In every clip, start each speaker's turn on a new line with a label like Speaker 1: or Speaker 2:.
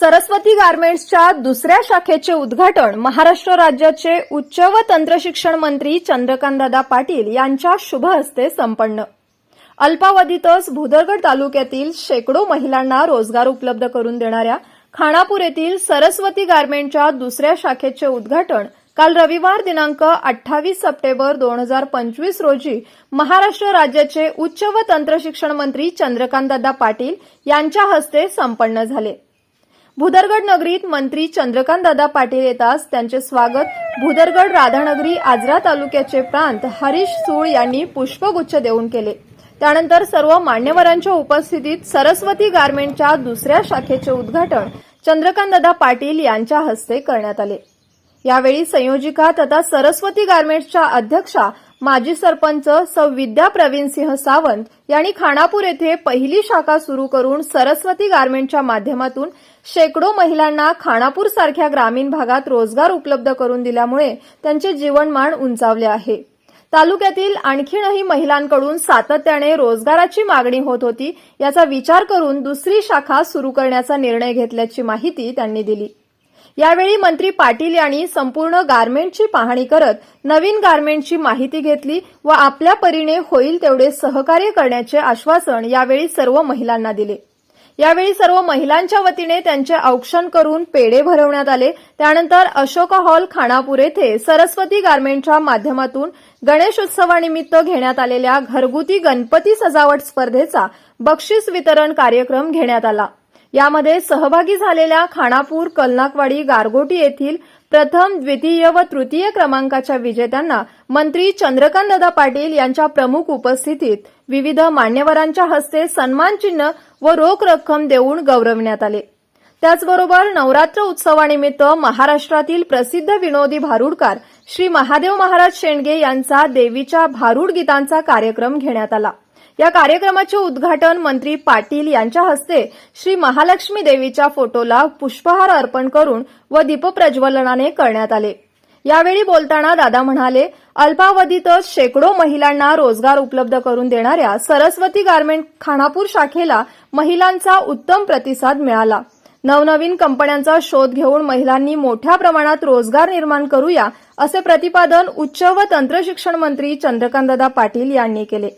Speaker 1: सरस्वती गार्मेंट्सच्या दुसऱ्या शाखेचे उद्घाटन महाराष्ट्र राज्याचे उच्च व तंत्रशिक्षण मंत्री चंद्रकांतदादा पाटील यांच्या शुभ हस्ते संपन्न. अल्पावधीतच भुदरगड तालुक्यातील शेकडो महिलांना रोजगार उपलब्ध करून देणाऱ्या खानापूर येथील सरस्वती गार्मेंटच्या दुसऱ्या शाखेचे उद्घाटन काल रविवार दिनांक अठ्ठावीस सप्टेंबर दोन हजार पंचवीस रोजी महाराष्ट्र राज्याचे उच्च व तंत्रशिक्षण मंत्री चंद्रकांतदादा पाटील यांच्या हस्ते संपन्न झाले. भुदरगड नगरीत मंत्री चंद्रकांतदादा पाटील येताच त्यांचे स्वागत. भुदरगड राधानगरी आजरा तालुक्याचे प्रांत हरीश सूळ यांनी पुष्पगुच्छ देऊन केले. त्यानंतर सर्व मान्यवरांच्या उपस्थितीत सरस्वती गारमेंटच्या दुसऱ्या शाखेचे उद्घाटन चंद्रकांतदादा पाटील यांच्या हस्ते करण्यात आले. यावेळी संयोजिका तथा सरस्वती गारमेंटच्या अध्यक्षा माजी सरपंच सौ विद्या प्रवीणसिंह सावंत यांनी खानापूर येथे पहिली शाखा सुरू करून सरस्वती गार्मेंटच्या माध्यमातून शेकडो महिलांना खानापूर सारख्या ग्रामीण भागात रोजगार उपलब्ध करून दिल्यामुळे त्यांचे जीवनमान उंचावले आहे. तालुक्यातील आणखीनही महिलांकडून सातत्याने रोजगाराची मागणी होत होती याचा विचार करून दुसरी शाखा सुरू करण्याचा निर्णय घेतल्याची माहिती त्यांनी दिली. यावेळी मंत्री पाटील यांनी संपूर्ण गारमेंटची पाहणी करत नवीन गारमेंटची माहिती घेतली व आपल्या परीने होईल तेवढे सहकार्य करण्याचे आश्वासन यावेळी सर्व महिलांना दिले. यावेळी सर्व महिलांच्या वतीने त्यांचे औक्षण करून पेढे भरवण्यात आले. त्यानंतर अशोक हॉल खानापूर येथे सरस्वती गारमेंटच्या माध्यमातून गणेशोत्सवानिमित्त घेण्यात आलेल्या घरगुती गणपती सजावट स्पर्धेचा बक्षीस वितरण कार्यक्रम घेण्यात आला. यामध्ये सहभागी झालेल्या खानापूर कलनाकवाडी गारगोटी येथील प्रथम द्वितीय व तृतीय क्रमांकाच्या विजेत्यांना मंत्री चंद्रकांतदादा पाटील यांच्या प्रमुख उपस्थितीत विविध मान्यवरांच्या हस्ते सन्मानचिन्ह व रोख रक्कम देऊन गौरवण्यात आले. त्याचबरोबर नवरात्र उत्सवानिमित्त महाराष्ट्रातील प्रसिद्ध विनोदी भारुडकार श्री महादेव महाराज शेंडगे यांचा देवीच्या भारुड गीतांचा कार्यक्रम घेण्यात आला. या कार्यक्रमाचे उद्घाटन मंत्री पाटील यांच्या हस्ते श्री महालक्ष्मी देवीच्या फोटोला पुष्पहार अर्पण करून व दीपप्रज्वलनाने करण्यात आले. यावेळी बोलताना दादा म्हणाले अल्पावधीतच शेकडो महिलांना रोजगार उपलब्ध करून देणाऱ्या सरस्वती गारमेंट खानापूर शाखेला महिलांचा उत्तम प्रतिसाद मिळाला. नवनवीन कंपन्यांचा शोध घेऊन महिलांनी मोठ्या प्रमाणात रोजगार निर्माण करूया असे प्रतिपादन उच्च व तंत्रशिक्षण मंत्री चंद्रकांतदादा पाटील यांनी केले.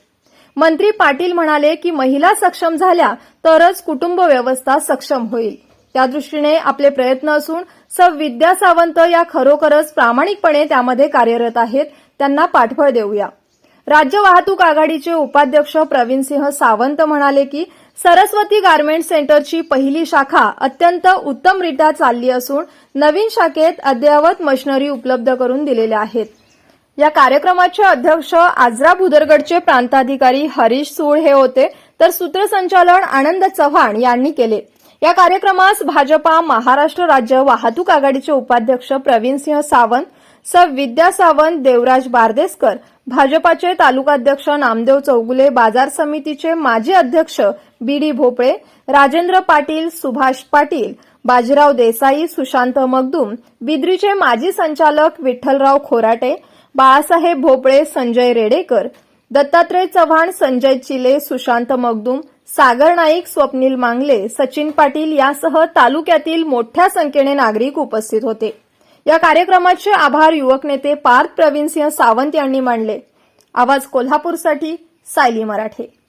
Speaker 1: मंत्री पाटील म्हणाले की महिला सक्षम झाल्या तरच कुटुंब व्यवस्था सक्षम होईल. त्यादृष्टीने आपले प्रयत्न असून सब विद्या सावंत या खरोखरच प्रामाणिकपणे त्यामध्ये कार्यरत आहेत त्यांना पाठबळ देऊया. राज्य वाहतूक आघाडीचे उपाध्यक्ष प्रवीणसिंह सावंत म्हणाले की सरस्वती गारमेंट सेंटरची पहिली शाखा अत्यंत उत्तमरित्या चालली असून नवीन शाखेत अद्ययावत मशिनरी उपलब्ध करून दिलेल्या आहेत. या कार्यक्रमाचे अध्यक्ष आजरा भुदरगडचे प्रांताधिकारी हरीश सूळ हे होते तर सूत्रसंचालन आनंद चव्हाण यांनी केले. या कार्यक्रमास भाजपा महाराष्ट्र राज्य वाहतूक आघाडीचे उपाध्यक्ष प्रवीणसिंह सावंत सब विद्या सावंत देवराज बारदेसकर भाजपाचे तालुकाध्यक्ष नामदेव चौगुले बाजार समितीचे माजी अध्यक्ष बीडी भोपळे राजेंद्र पाटील सुभाष पाटील बाजीराव देसाई सुशांत मगदूम बिद्रीचे माजी संचालक विठ्ठलराव खोराटे बाळासाहेब भोपळे संजय रेडेकर दत्तात्रय चव्हाण संजय चिले सुशांत मगदूम सागर नाईक स्वप्नील मांगले सचिन पाटील यासह तालुक्यातील मोठ्या संख्येने नागरिक उपस्थित होते. या कार्यक्रमाचे आभार युवक नेते पार्थ प्रवीणसिंह सावंत यांनी मानले. आवाज कोल्हापूरसाठी सायली मराठे.